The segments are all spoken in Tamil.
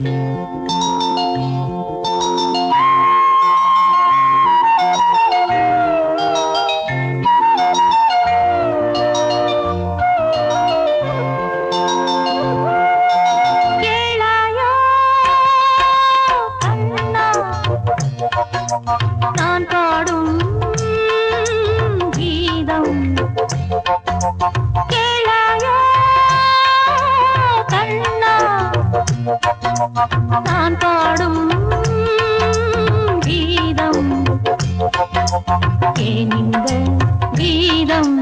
నా நான் பாடும் கீதம். ஏன் இந்த கீதம்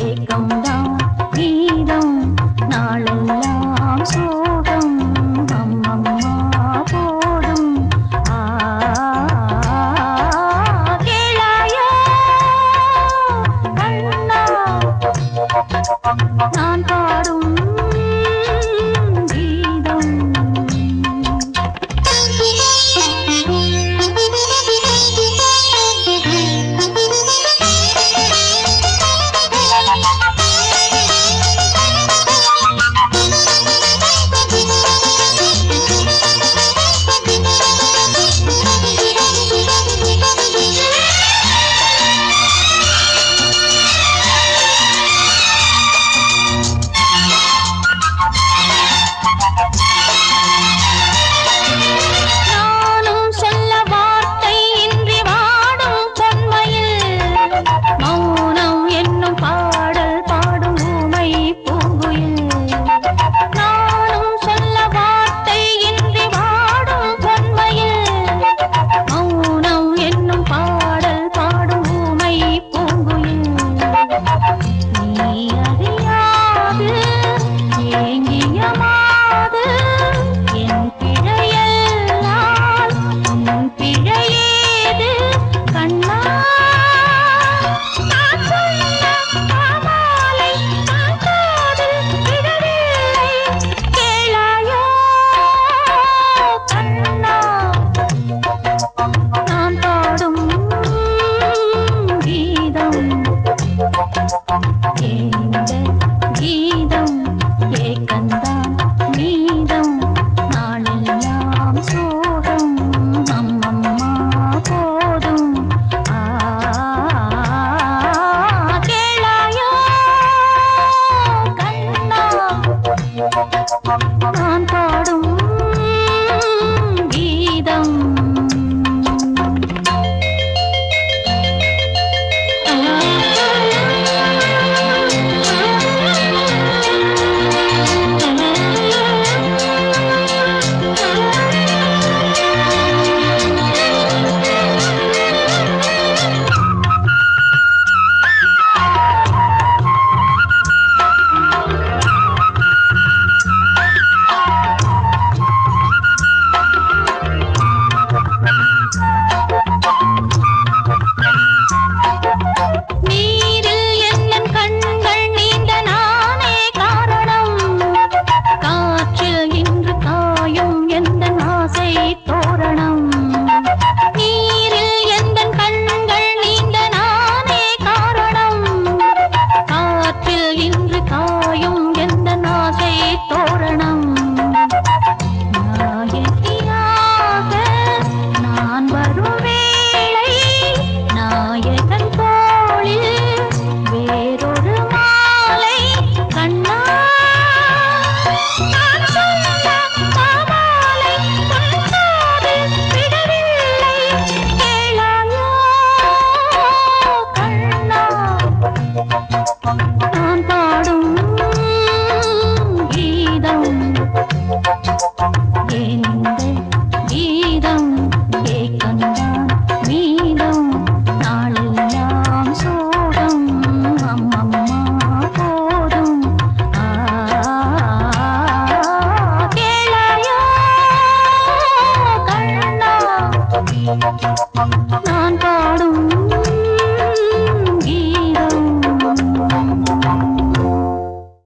ஏக்கம்தான் கீதம். நாளெல்லாம் சோகம் அம்மம்மா நான்